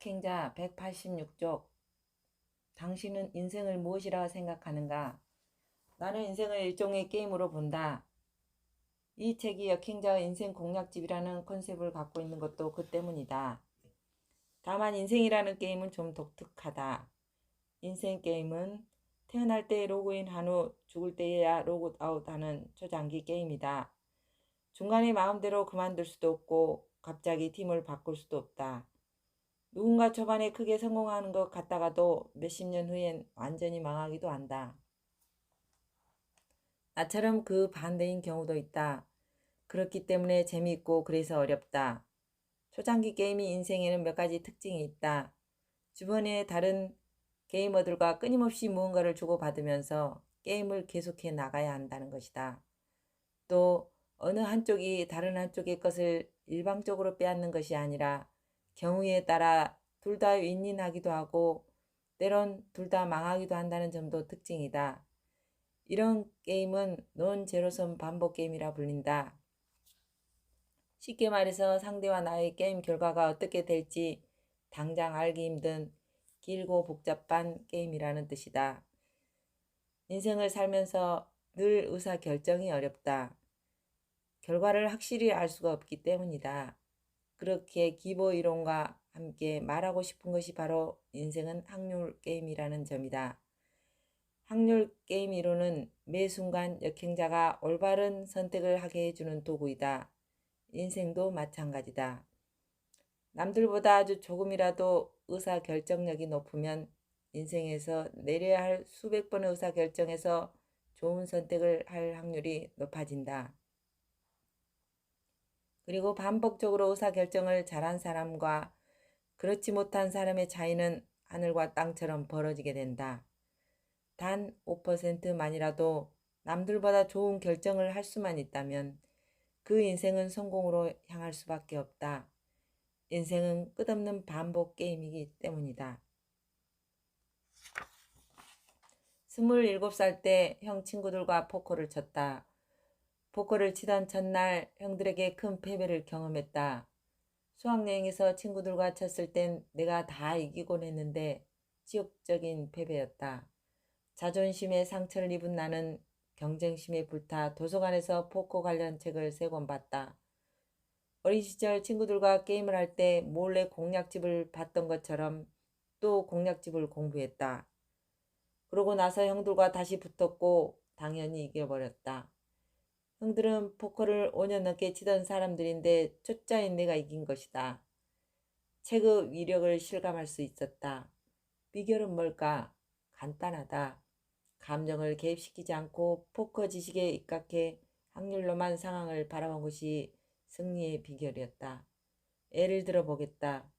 역행자 186쪽 당신은 인생을 무엇이라 생각하는가? 나는 인생을 일종의 게임으로 본다. 이 책이 역행자의 인생 공략집이라는 컨셉을 갖고 있는 것도 그 때문이다. 다만 인생이라는 게임은 좀 독특하다. 인생 게임은 태어날 때 로그인 한 후 죽을 때에야 로그아웃 하는 초장기 게임이다. 중간에 마음대로 그만둘 수도 없고 갑자기 팀을 바꿀 수도 없다. 누군가 초반에 크게 성공하는 것 같다가도 몇십 년 후엔 완전히 망하기도 한다. 나처럼 그 반대인 경우도 있다. 그렇기 때문에 재미있고 그래서 어렵다. 초장기 게임이 인생에는 몇 가지 특징이 있다. 주변의 다른 게이머들과 끊임없이 무언가를 주고받으면서 게임을 계속해 나가야 한다는 것이다. 또 어느 한쪽이 다른 한쪽의 것을 일방적으로 빼앗는 것이 아니라 경우에 따라 둘 다 윈윈하기도 하고 때론 둘 다 망하기도 한다는 점도 특징이다. 이런 게임은 논 제로섬 반복 게임이라 불린다. 쉽게 말해서 상대와 나의 게임 결과가 어떻게 될지 당장 알기 힘든 길고 복잡한 게임이라는 뜻이다. 인생을 살면서 늘 의사 결정이 어렵다. 결과를 확실히 알 수가 없기 때문이다. 그렇게 기보 이론과 함께 말하고 싶은 것이 바로 인생은 확률 게임이라는 점이다. 확률 게임 이론은 매 순간 역행자가 올바른 선택을 하게 해주는 도구이다. 인생도 마찬가지다. 남들보다 아주 조금이라도 의사 결정력이 높으면 인생에서 내려야 할 수백 번의 의사 결정에서 좋은 선택을 할 확률이 높아진다. 그리고 반복적으로 의사 결정을 잘한 사람과 그렇지 못한 사람의 차이는 하늘과 땅처럼 벌어지게 된다. 단 5%만이라도 남들보다 좋은 결정을 할 수만 있다면 그 인생은 성공으로 향할 수밖에 없다. 인생은 끝없는 반복 게임이기 때문이다. 27살 때 형 친구들과 포커를 쳤다. 포커를 치던 첫날 형들에게 큰 패배를 경험했다. 수학여행에서 친구들과 쳤을 땐 내가 다 이기곤 했는데 지옥적인 패배였다. 자존심에 상처를 입은 나는 경쟁심에 불타 도서관에서 포커 관련 책을 세 권 봤다. 어린 시절 친구들과 게임을 할 때 몰래 공략집을 봤던 것처럼 또 공략집을 공부했다. 그러고 나서 형들과 다시 붙었고 당연히 이겨버렸다. 형들은 포커를 5년 넘게 치던 사람들인데 초짜인 내가 이긴 것이다. 체급 위력을 실감할 수 있었다. 비결은 뭘까? 간단하다. 감정을 개입시키지 않고 포커 지식에 입각해 확률로만 상황을 바라본 것이 승리의 비결이었다. 예를 들어 보겠다.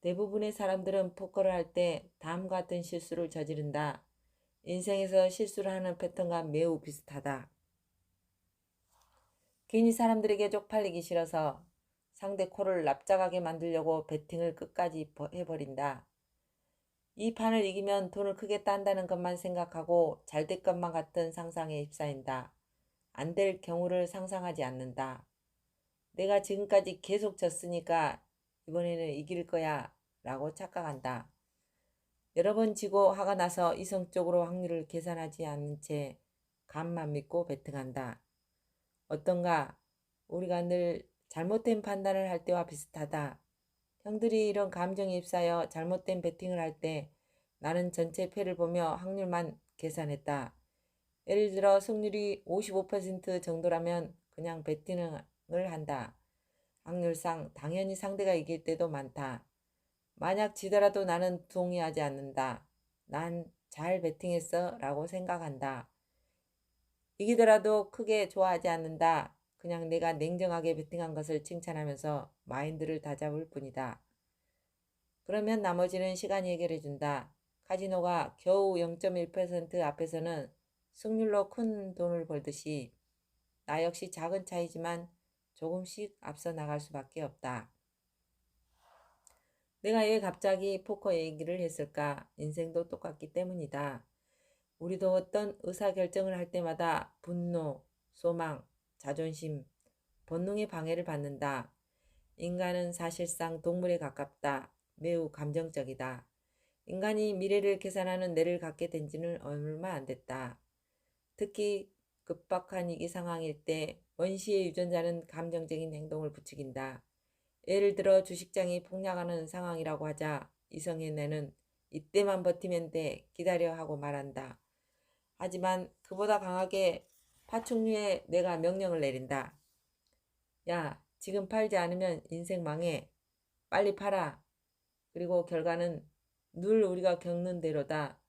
대부분의 사람들은 포커를 할 때 다음과 같은 실수를 저지른다. 인생에서 실수를 하는 패턴과 매우 비슷하다. 괜히 사람들에게 쪽팔리기 싫어서 상대 코를 납작하게 만들려고 배팅을 끝까지 해버린다. 이 판을 이기면 돈을 크게 딴다는 것만 생각하고 잘 될 것만 같은 상상에 휩싸인다. 안 될 경우를 상상하지 않는다. 내가 지금까지 계속 졌으니까 이번에는 이길 거야 라고 착각한다. 여러 번 지고 화가 나서 이성적으로 확률을 계산하지 않는 채 감만 믿고 베팅한다. 어떤가? 우리가 늘 잘못된 판단을 할 때와 비슷하다. 형들이 이런 감정에 휩싸여 잘못된 베팅을 할 때 나는 전체 패를 보며 확률만 계산했다. 예를 들어 승률이 55% 정도라면 그냥 베팅을 한다. 확률상 당연히 상대가 이길 때도 많다. 만약 지더라도 나는 동의하지 않는다. 난 잘 베팅했어 라고 생각한다. 이기더라도 크게 좋아하지 않는다. 그냥 내가 냉정하게 베팅한 것을 칭찬하면서 마인드를 다잡을 뿐이다. 그러면 나머지는 시간이 해결해준다. 카지노가 겨우 0.1% 앞에서는 승률로 큰 돈을 벌듯이 나 역시 작은 차이지만 조금씩 앞서 나갈 수밖에 없다. 내가 왜 갑자기 포커 얘기를 했을까? 인생도 똑같기 때문이다. 우리도 어떤 의사결정을 할 때마다 분노, 소망, 자존심, 본능의 방해를 받는다. 인간은 사실상 동물에 가깝다. 매우 감정적이다. 인간이 미래를 계산하는 뇌를 갖게 된 지는 얼마 안 됐다. 특히 급박한 위기 상황일 때 원시의 유전자는 감정적인 행동을 부추긴다. 예를 들어 주식장이 폭락하는 상황이라고 하자 이성의 뇌는 이때만 버티면 돼 기다려 하고 말한다. 하지만 그보다 강하게 파충류의 뇌가 명령을 내린다. 야, 지금 팔지 않으면 인생 망해. 빨리 팔아. 그리고 결과는 늘 우리가 겪는 대로다.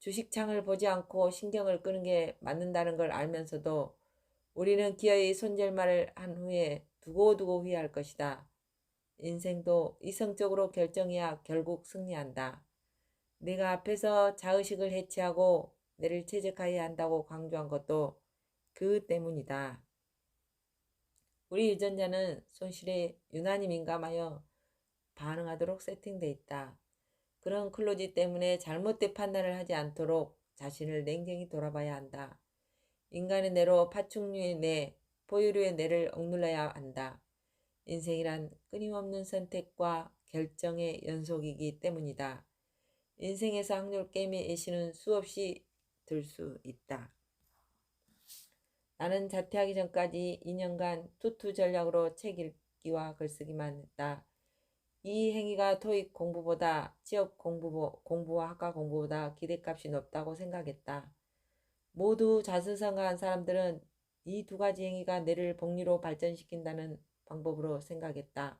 주식창을 보지 않고 신경을 끄는 게 맞는다는 걸 알면서도 우리는 기어이 손절말을 한 후에 두고두고 후회할 것이다. 인생도 이성적으로 결정해야 결국 승리한다. 내가 앞에서 자의식을 해체하고 내를 최적화해야 한다고 강조한 것도 그 때문이다. 우리 유전자는 손실에 유난히 민감하여 반응하도록 세팅돼 있다. 그런 클로지 때문에 잘못된 판단을 하지 않도록 자신을 냉정히 돌아봐야 한다. 인간의 뇌로 파충류의 뇌, 포유류의 뇌를 억눌러야 한다. 인생이란 끊임없는 선택과 결정의 연속이기 때문이다. 인생에서 확률 게임의 예시는 수없이 들 수 있다. 나는 자퇴하기 전까지 2년간 투투 전략으로 책 읽기와 글쓰기만 했다. 이 행위가 토익 공부보다 취업 공부, 공부와 학과 공부보다 기대값이 높다고 생각했다. 모두 자수성가한 사람들은 이 두 가지 행위가 뇌를 복리로 발전시킨다는 방법으로 생각했다.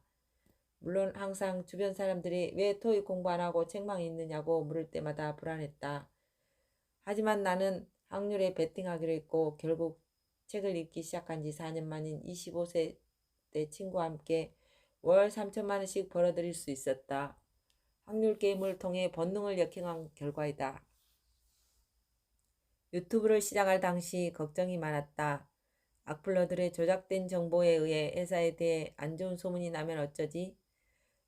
물론 항상 주변 사람들이 왜 토익 공부 안 하고 책만 읽느냐고 물을 때마다 불안했다. 하지만 나는 확률에 베팅하기로 했고 결국 책을 읽기 시작한 지 4년 만인 25세 때 친구와 함께 월 3천만 원씩 벌어들일 수 있었다. 확률 게임을 통해 본능을 역행한 결과이다. 유튜브를 시작할 당시 걱정이 많았다. 악플러들의 조작된 정보에 의해 회사에 대해 안 좋은 소문이 나면 어쩌지?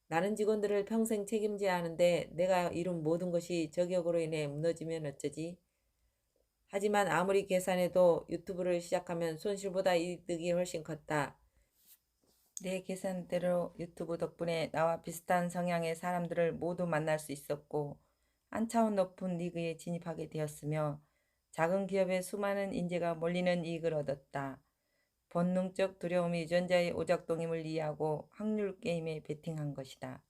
나는 직원들을 평생 책임져야 하는데 내가 이룬 모든 것이 저격으로 인해 무너지면 어쩌지? 하지만 아무리 계산해도 유튜브를 시작하면 손실보다 이득이 훨씬 컸다. 내 계산대로 유튜브 덕분에 나와 비슷한 성향의 사람들을 모두 만날 수 있었고 한 차원 높은 리그에 진입하게 되었으며 작은 기업에 수많은 인재가 몰리는 이익을 얻었다. 본능적 두려움이 유전자의 오작동임을 이해하고 확률 게임에 베팅한 것이다.